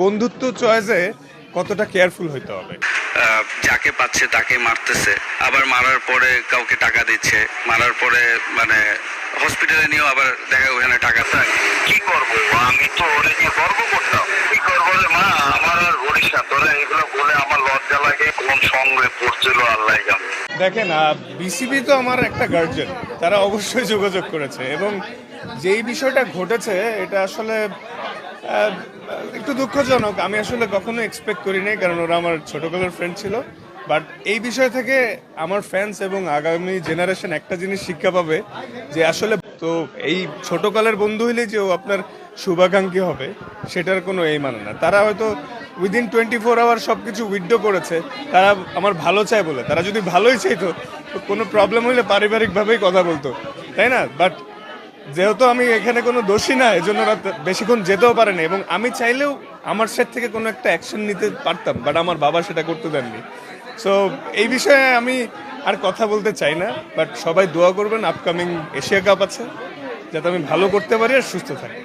বন্ধুত্ব চয়েসে কতটা কেয়ারফুল হইতে হবে? আহ, যাকে পাচ্ছে তাকে মারতেছে। আবার মারার পরে কাউকে টাকা দিচ্ছে। মারার পরে মানে হসপিটালে নিয়েও আবার দেখা ওখানে টাকা চায়। কি করব? আমি তো ওরে নিয়ে গর্ব করতাম। কি করব রে মা? আমার আর ওড়িশা তোরা এগুলো বলে আমার লজ্জা লাগে। কোন সঙ্গে পড়ছিল আল্লাহ জানে। দেখেন বিসিবি তো আমার একটা গার্জেন তারা অবশ্যই যোগাযোগ করেছে। এবং যেই বিষয়টা ঘটেছে এটা আসলে একটু দুঃখজনক। আমি আসলে কখনো এক্সপেক্ট করিনি কারণ ওরা আমার ছোটবেলার ফ্রেন্ড ছিল। বাট এই বিষয় থেকে আমার ফ্যান্স এবং আগামী জেনারেশন একটা জিনিস শিক্ষা পাবে যে আসলে তো এই ছোটকালের বন্ধু হইলে যে ও আপনার শুভাকাঙ্ক্ষী হবে, সেটার কোনো এই মানে না। তারা হয়তো উইদিন টোয়েন্টি ফোর আওয়ার সব কিছু উইথড্র করেছে, তারা আমার ভালো চায় বলে। তারা যদি ভালোই চাইতো কোনো প্রবলেম হইলে পারিবারিকভাবেই কথা বলতো। তাই না? বাট যেহেতু আমি এখানে কোনো দোষী না এই জন্য ওরা বেশিক্ষণ যেতেও পারেনি। এবং আমি চাইলেও আমার সেট থেকে কোনো একটা অ্যাকশন নিতে পারতাম বাট আমার বাবা সেটা করতে দেননি। সো এই বিষয়ে আমি আর কথা বলতে চাই না বাট সবাই দোয়া করবেন আপকামিং এশিয়া কাপ আছে, যাতে আমি ভালো করতে পারি আর সুস্থ থাকি।